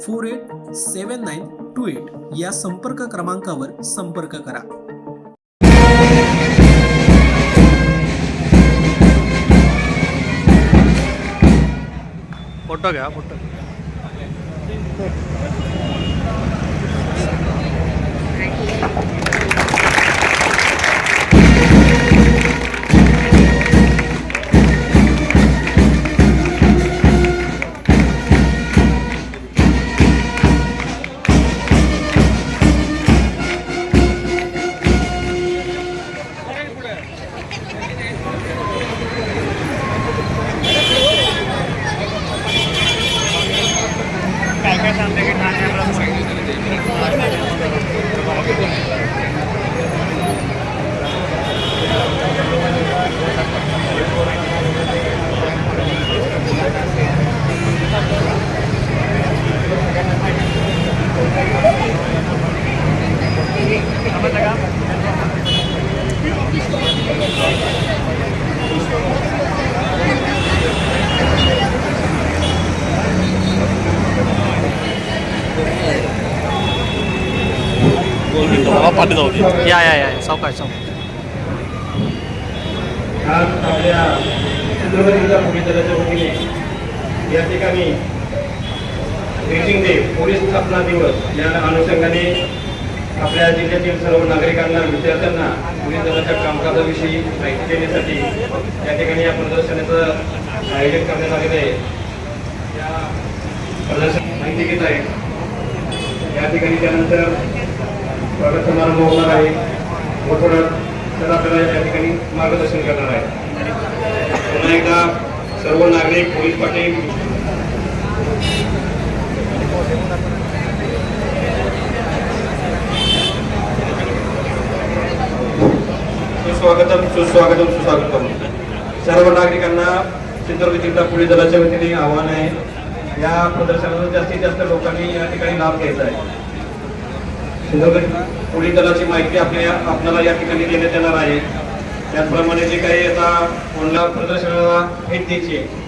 four eight seven nine two eight या संपर्क क्रमांकावर संपर्क करा. फोटो घ्या फोटो. पाठी जाऊ दे. या या या सावकाश सावकाश आज आपल्या सिंधुदुर्ग जिल्हा पोलीस दलाच्या वतीने या ठिकाणी डे पोलीस स्थापना दिवस या अनुषंगाने आपल्या जिल्ह्यातील सर्व नागरिकांना विद्यार्थ्यांना पोलीस दलाच्या कामकाजाविषयी माहिती देण्यासाठी या ठिकाणी या प्रदर्शनाचं आयोजन करण्यात आलेलं आहे. या प्रदर्शन माहिती घेत आहे या ठिकाणी त्यानंतर स्वागत समारंभ होणार आहे. व थोडं त्याला आपल्याला या ठिकाणी मार्गदर्शन करणार आहे. पुन्हा एकदा सर्व नागरिक पोलीस पाटील. सुस्वागतम सुस्वागतम सुस्वागतम. सर्व नागरिकांना सिंधुदुर्ग जिल्हा पोलीस दलाच्या वतीने आव्हान आहे. या प्रदर्शनाचा जास्तीत जास्त लोकांनी या ठिकाणी लाभ घ्यायचा आहे. सिंधुदुर्ग पोलीस दलाची माहिती आपल्या आपल्याला या ठिकाणी देण्यात येणार आहे. त्याचप्रमाणे जे काही आता ऑनलाईन प्रदर्शनाला भेट द्यायची आहे.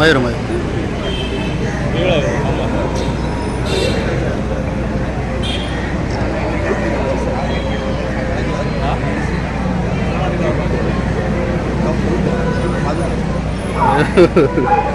Mayur Mayur Ha ha ha.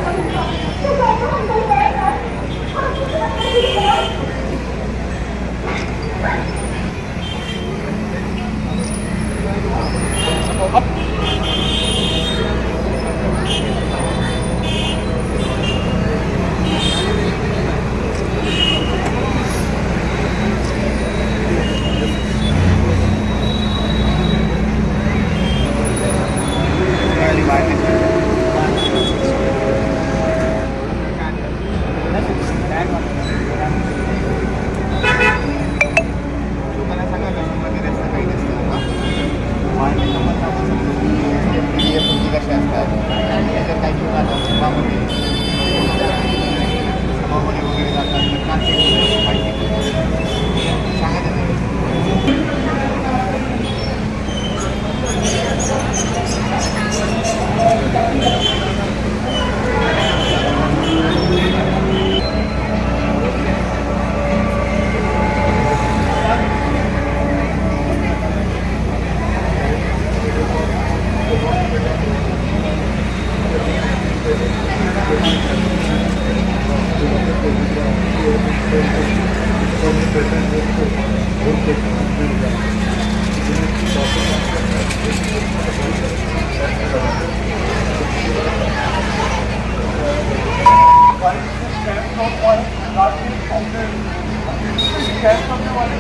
Share करने वाले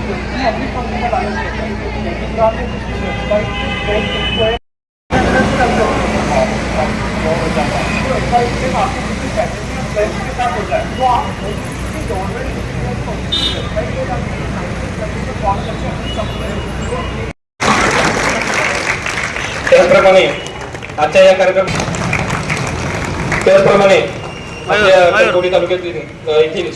कार्यक्रम त्याचप्रमाणे आजच्या तालुक्यातील येथील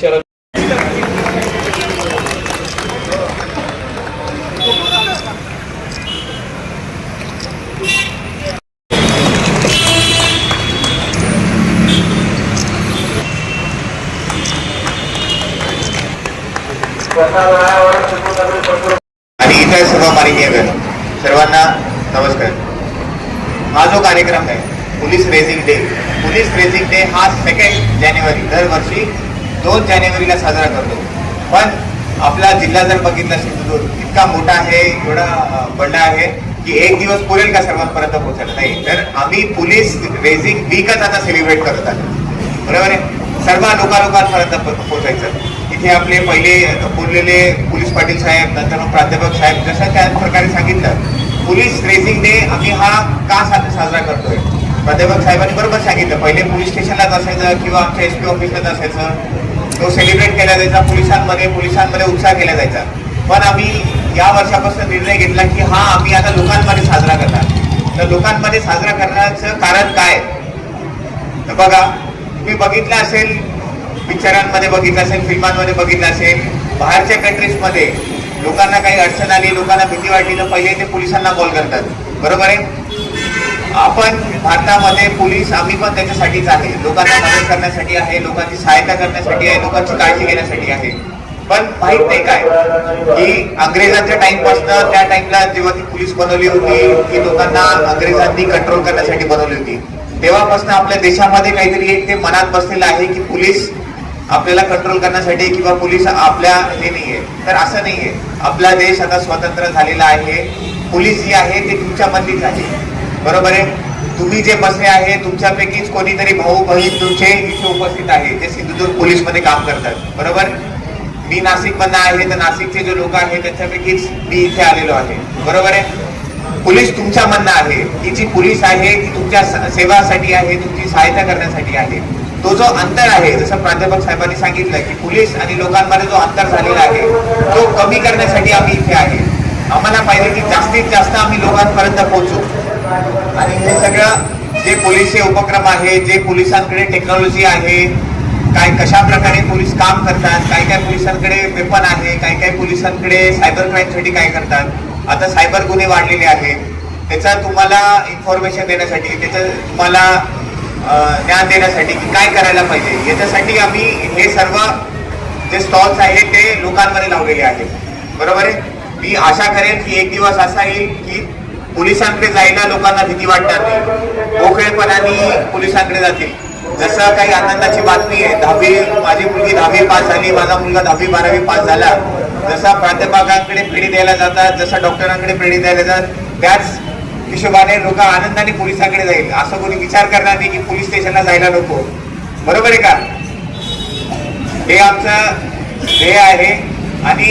आणि इतर सर्व माननीय सर्वांना नमस्कार. हा जो कार्यक्रम आहे police raising day police raising day हा सेकंड जानेवारी दरवर्षी दोन जानेवारीला साजरा करतो. पण आपला जिल्हा जर बघितला सिंधुदुर्ग इतका मोठा आहे एवढा अं, बंडा आहे की एक दिवस पुरेल का सर्वांपर्यंत पोहोचायला? नाही. तर आम्ही पोलीस रेझिंग वीकच आता सेलिब्रेट करत आलो. बरोबर आहे? सर्व लोकांपर्यंत पोहोचायचं. इथे आपले पहिले बोललेले पोलीस पाटील साहेब नंतर मग प्राध्यापक साहेब जसं त्या प्रकारे सांगितलं पोलीस रेझिंग डे आम्ही हा का सा- साजरा करतोय? प्राध्यापक साहेबांनी बरोबर सांगितलं पहिले पोलीस स्टेशनलाच असायचं किंवा आमच्या एस पी ऑफिसलाच असायचं. तो सेलिब्रेट केला जायचा पोलिसांमध्ये पोलिसांमध्ये उत्साह केला जायचा. पण आम्ही या वर्षापासून निर्णय घेतला की हा आम्ही आता लोकांमध्ये साजरा करणार. तर लोकांमध्ये साजरा करण्याचं कारण काय? तर बघा तुम्ही बघितलं असेल पिक्चरांमध्ये बघितलं असेल फिल्मांमध्ये बघितलं असेल बाहेरच्या कंट्रीजमध्ये लोकांना काही अडचण आली लोकांना भीती वाटली तर पहिले ते पोलिसांना कॉल करतात. बरोबर आहे? आपण भारतामध्ये पोलीस आम्ही पण त्याच्यासाठीच आहे. लोकांना मदत करण्यासाठी आहे लोकांची सहायता करण्यासाठी आहे लोकांची काळजी घेण्यासाठी आहे. पण माहीत नाही काय? की अंग्रेजांच्या टाइमपासनं त्या टाइमला जेव्हा ती पोलीस बनवली होती की लोकांना अंग्रेजांनी कंट्रोल करण्यासाठी बनवली होती. तेव्हापासून आपल्या देशामध्ये काहीतरी एक ते मनात बसलेलं आहे की पोलीस आपल्याला कंट्रोल करण्यासाठी किंवा पोलीस आपल्या हे नाही आहे तर असं नाही आहे आपला देश आता स्वतंत्र झालेला आहे. पोलीस जी आहे ते तुमच्यामधलीच आहे. बरोबर आहे? तुम्ही जे बसले आहे तुमच्यापैकीच कोणीतरी भाऊ बहीण तुमचे इथे उपस्थित आहे जे सिंधुदुर्ग पोलीसमध्ये काम करतात. बरोबर? मी नाशिकमधनं आहे तर नाशिकचे जे लोक आहेत त्यांच्यापैकीच मी इथे आलेलो आहे. बरोबर आहे? पोलीस तुमच्या म्हणणं आहे. ही जी पोलीस आहे ती तुमच्या स- सेवासाठी आहे तुमची सहायता करण्यासाठी आहे. तो जो अंतर आहे जसं प्राध्यापक साहेबांनी सांगितलं की पोलीस आणि लोकांमध्ये जो अंतर झालेला आहे तो कमी करण्यासाठी आम्ही इथे आहे. आम्हाला पाहिजे की जास्तीत जास्त आम्ही लोकांपर्यंत पोहोचू. आणि हे सगळं जे पोलीसचे उपक्रम आहे जे पोलिसांकडे टेक्नॉलॉजी आहे काय कशा प्रकारे पोलीस काम करतात काही काय पोलिसांकडे वेपन आहे काही काही पोलिसांकडे सायबर क्राईमसाठी काय करतात आता सायबर गुन्हे वाढलेले आहेत. त्याचा तुम्हाला इन्फॉर्मेशन देण्यासाठी त्याचं तुम्हाला ज्ञान देण्यासाठी की काय करायला पाहिजे याच्यासाठी आम्ही हे सर्व जे स्टॉल्स आहेत ते लोकांमध्ये लावलेले आहेत. बरोबर आहे? मी आशा करेन की एक दिवस असा येईल की पोलिसांकडे जायला लोकांना भीती वाटणार नाही. मोकळेपणाने पोलिसांकडे जातील. जसं काही आनंदाची बातमी आहे दहावी माझी मुलगी दहावी पास झाली माझा मुलगा दहावी बारावी पास झाला. जसा प्राध्यापकांकडे पेढी द्यायला जातात जसं डॉक्टरांकडे पेढी द्यायला जातात त्याच हिशोबाने लोक आनंदाने पोलिसांकडे जाईल. असं कोणी विचार करणार नाही की पोलीस स्टेशनला जायला नको. बरोबर आहे का? हे आमचं ध्येय आहे. आणि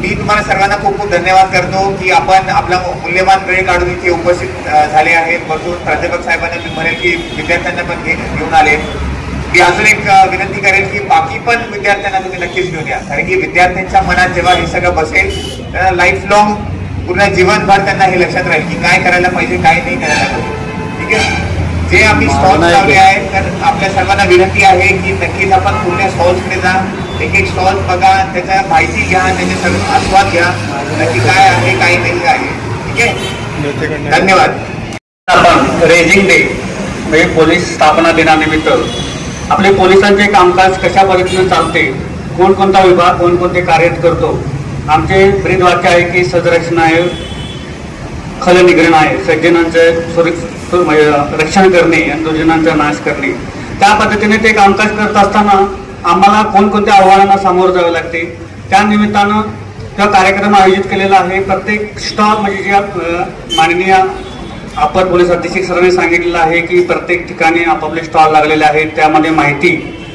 मी तुम्हाला सर्वांना खूप खूप धन्यवाद करतो की आपण आपला मूल्यवान वेळ काढून इथे उपस्थित झाले आहेत. बसून प्राध्यापक साहेबांना मी म्हणेल की विद्यार्थ्यांना पण घेऊन आले. मी अजून एक विनंती करेल की बाकी पण विद्यार्थ्यांना तुम्ही नक्कीच घेऊन या. कारण की विद्यार्थ्यांच्या मनात जेव्हा हे सगळं बसेल लाईफ लॉंग पूर्ण जीवनभर त्यांना हे लक्षात राहील की काय करायला पाहिजे काय नाही करायला पाहिजे. ठीक आहे? जे आम्ही स्टॉल्स लावले आहेत तर आपल्या सर्वांना विनंती आहे की नक्कीच आपण पूर्ण स्टॉल्सकडे जा. एक एक स्टॉल बघा त्याच्या माहिती घ्या त्याचे सगळं आस्वाद घ्या. नक्की काय आहे काय नाही आहे. ठीक आहे? धन्यवाद. आपण रेजिंग डे म्हणजे पोलीस स्थापना दिनानिमित्त. आपले पोलिसांचे कामकाज कशा पद्धतीने चालते? कोणकोणता विभाग कोणकोणते कार्य करतो? आमचे ब्रीद वाक्य आहे की सजरक्षण आहे खल निग्रहण आहे सज्जनांचं म्हणजे रक्षण करणे आणि दुर्जनांचा नाश करणे. त्या पद्धतीने ते कामकाज करत असताना आम्हाला कोणकोणत्या आव्हानांना सामोरं जावे लागते त्या निमित्तानं त्या कार्यक्रम आयोजित केलेला आहे प्रत्येक स्टॉल म्हणजे ज्या माननीय अपर पोलीस अधीक्षक सरांनी सांगितलेलं आहे की प्रत्येक ठिकाणी आपापले स्टॉल लागलेले आहेत त्यामध्ये माहिती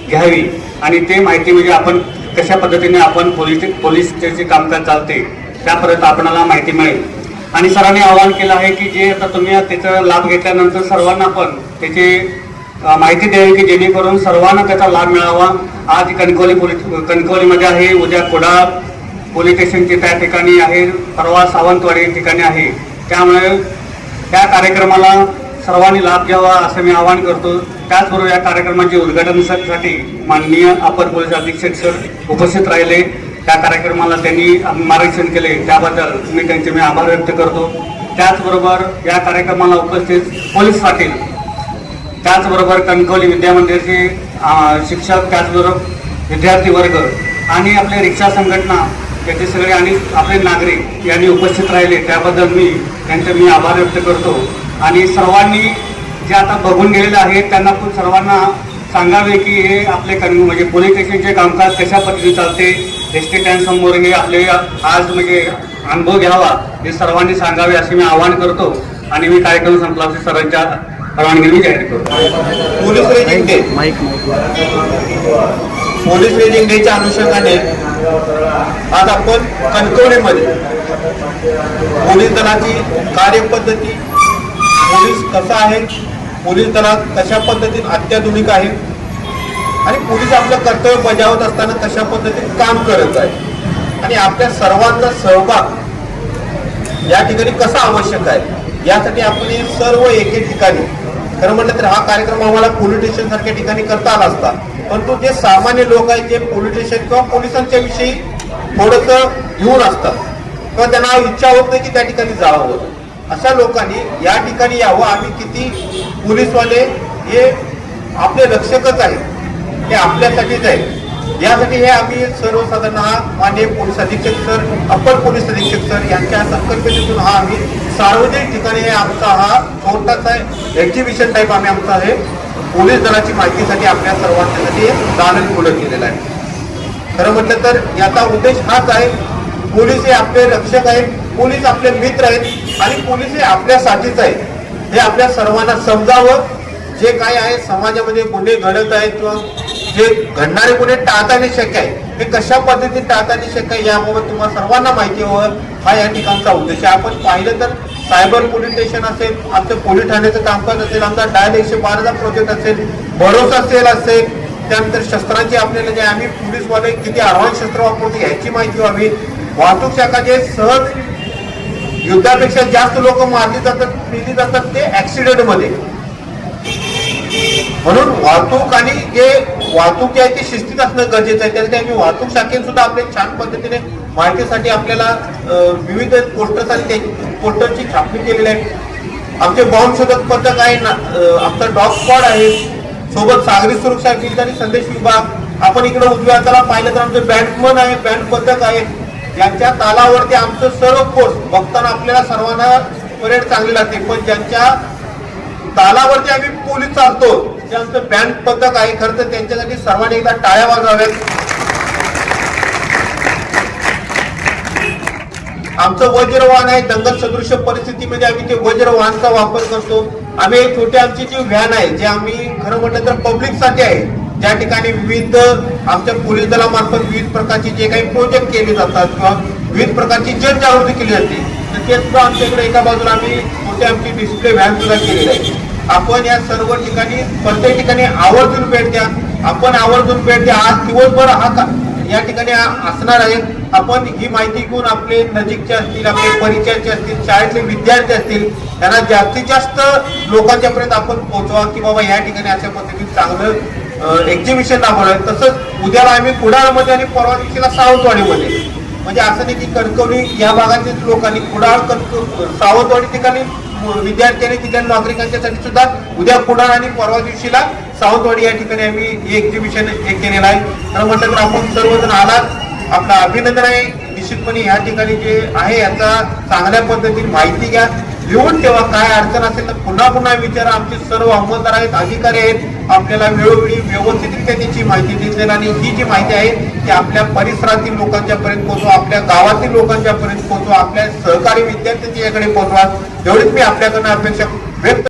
घ्यावी आणि ते माहिती म्हणजे आपण कशा पद्धतीने आपण पोलीस पोलीसचे जे कामकाज चालते त्यापर्यंत आपणाला माहिती मिळेल. आणि सरांनी आवाहन केलं आहे की जे आता तुम्ही त्याचा लाभ घेतल्यानंतर सर्वांना पण त्याची माहिती द्यावी की जेणेकरून सर्वांना त्याचा लाभ मिळावा. आज कणकवली पोलीस कणकवलीमध्ये आहे उद्या कुडाळ पोलीस स्टेशनचे त्या ठिकाणी आहे परवा सावंतवाडी ठिकाणी आहे. त्यामुळे त्या कार्यक्रमाला सर्वांनी लाभ घ्यावा असं मी आवाहन करतो. त्याचबरोबर या कार्यक्रमाचे उद्घाटनासाठी माननीय अपर पोलीस अधीक्षक सर उपस्थित राहिले. त्या कार्यक्रमाला त्यांनी मार्गदर्शन केले. त्याबद्दल मी त्यांचे मी आभार व्यक्त करतो. त्याचबरोबर या कार्यक्रमाला उपस्थित पोलीस पाटील त्याचबरोबर कणकवली विद्यामंदिरचे शिक्षक त्याचबरोबर विद्यार्थी वर्ग आणि आपले रिक्षा संघटना याचे सगळे आणि आपले नागरिक यांनी उपस्थित राहिले. त्याबद्दल मी त्यांचे मी आभार व्यक्त करतो. आणि सर्वांनी जे आता बघून गेलेले आहेत त्यांना पण सर्वांना सांगावे की हे आपले कण म्हणजे पोलीस स्टेशनचे कामकाज कशा पद्धतीने चालते एस टी समोर हे आपले आज म्हणजे अनुभव घ्यावा हे सर्वांनी सांगावे असे मी आवाहन करतो. आणि मी कार्यक्रम संपला असे सरांच्या परवानगीने मी जाहीर करतो. Police raising day police raising डेच्या अनुषंगाने आज आपण कणकवलीमध्ये पोलीस दलाची कार्यपद्धती पोलीस कसा आहे? पोलीस दलात कशा पद्धतीने अत्याधुनिक आहे? आणि पोलीस आपलं कर्तव्य बजावत असताना कशा पद्धतीने काम करत आहे? आणि आपल्या सर्वांचा सहभाग या ठिकाणी कसा आवश्यक आहे? यासाठी आपण हे सर्व एके ठिकाणी खरं म्हटलं तर हा कार्यक्रम आम्हाला पोलीस स्टेशन सारख्या ठिकाणी करता आला असता. परंतु जे सामान्य लोक आहेत जे पोलीस स्टेशन किंवा पोलिसांच्या विषयी थोडंसं घेऊन असतात किंवा त्यांना इच्छा होत नाही की त्या ठिकाणी जावं अशा लोकांनी या ठिकाणी यावं. आम्ही किती पोलीसवाले हे आपले रक्षकच आहेत. हे आपल्यासाठीच आहे. यासाठी हे आम्ही सर्वसाधारण हा माननीय पोलीस अधीक्षक सर अप्पर पोलीस अधीक्षक सर यांच्या संकल्पनेतून हा आम्ही सार्वजनिक ठिकाणी हे आमचा हा छोटासा एक्झिबिशन टाईप आम्ही आमचा हे पोलीस दलाची माहितीसाठी आपल्या सर्वांच्यासाठी हे दालन खुलं केलेलं आहे. खरं म्हटलं तर याचा उद्देश हाच आहे. पोलीस हे आपले रक्षक आहेत. पोलीस आपले मित्र आहेत आणि पोलीस हे आपल्यासाठीच आहेत. हे आपल्या सर्वांना समजावं. जे काय आहे समाजामध्ये गुन्हे घडत आहेत किंवा जे घडणारे गुन्हे टाळताने शक्य आहे हे कशा पद्धतीने टाळताने शक्य आहे याबाबत तुम्हाला सर्वांना माहिती हवं. हा या ठिकाणचा उद्देश आहे. आपण पाहिलं तर सायबर पोलीस स्टेशन असेल आमचं पोलीस ठाण्याचं कामकाज असेल आमचा डायल एकशे बाराचा प्रोजेक्ट असेल भरोसा सेल असेल त्यानंतर शस्त्रांची आपल्याला जे आम्ही पोलीसवाले किती ॲडव्हान्स शस्त्र वापरतो याची माहिती व्हावी. वाहतूक शाखा जे सहज युद्धापेक्षा जास्त लोक मारली जातात पिली जातात ते ऍक्सिडेंटमध्ये. म्हणून वाहतूक आणि जे वाहतूक आहे ती शिस्तीत असणं गरजेचं आहे. त्यासाठी आम्ही वाहतूक शाखेत सुद्धा आपले छान पद्धतीने माहितीसाठी आपल्याला विविध पोस्टर्स आणि पोस्टरची छापणी केलेली आहे. आमचे बॉम्ब शोधक पथक आहे ना आमचा डॉग स्क्वॉड आहे. सोबत सागरी सुरक्षा गिल्ड आणि संदेश विभाग. आपण इकडे उजव्या हाताला पाहिलं तर आमचे बँडमन आहे बँड पथक आहे. यांच्या तालावरती आमचं सर्व कोर्स बघताना आपल्याला सर्वांना परेड चांगली लागते. पण ज्यांच्या तालावरती आम्ही पोलीस चालतो जे आमचं बँड पथक आहे खरं तर त्यांच्यासाठी सर्वांनी एकदा टाळ्या वाजवाव्यात. आमचं वज्रवाहन आहे दंगल सदृश परिस्थितीमध्ये आम्ही ते वज्रवाहनचा वापर करतो. आम्ही छोटे छोटी आमची जी व्हॅन आहे जे आम्ही खरं म्हटलं तर पब्लिकसाठी आहे ज्या ठिकाणी विविध आमच्या पोलीस दलामार्फत विविध प्रकारचे जे काही प्रोजेक्ट केले जातात किंवा विविध प्रकारची जनजागृती केली जाते तर ते सुद्धा आमच्याकडे एका बाजूला आम्ही मोठे आमची डिस्प्ले व्हॅन सुद्धा केलेली आहे आपण या सर्व ठिकाणी प्रत्येक ठिकाणी आवर्जून भेट द्या. आपण आवर्जून भेट द्या. आज दिवसभर हा या ठिकाणी असणार आहे. आपण ही माहिती घेऊन आपले नजीकचे असतील आपले परिचयाचे असतील शाळेतले विद्यार्थी असतील त्यांना जास्तीत जास्त लोकांच्या पर्यंत आपण पोहोचवा की बाबा या ठिकाणी अशा पद्धतीने चांगलं एक्झिबिशन राबवलं तसंच उद्याला आम्ही कुडाळमध्ये आणि परवा दिवशीला सावंतवाडीमध्ये. म्हणजे असं नाही की कणकवली या भागातील लोकांनी कुडाळ कणक सावंतवाडी ठिकाणी विद्यार्थी आणि तिथल्या नागरिकांच्यासाठी सुद्धा उद्या कुडाळ आणि परवा दिवशीला सावंतवाडी या ठिकाणी आम्ही हे एक्झिबिशन हे केलेलं आहे. तर म्हटलं तर आपण सर्वजण आलात. आपलं अभिनंदन आहे. निश्चितपणे या ठिकाणी जे आहे याचा चांगल्या पद्धतीने माहिती घ्या. लिहून ठेवा. काय अडचण असेल तर पुन्हा पुन्हा विचारा. आमचे सर्व अंमलदार आहेत अधिकारी आहेत. आपल्याला वेळोवेळी व्यवस्थितरित्या त्याची माहिती देतील आणि ही जी माहिती आहे ती आपल्या परिसरातील लोकांच्या पर्यंत पोहोचवा आपल्या गावातील लोकांच्या पर्यंत पोहोचवा आपल्या सहकारी विद्यार्थ्यांच्या याकडे पोहोचवा. एवढीच मी आपल्याकडनं अपेक्षा व्यक्त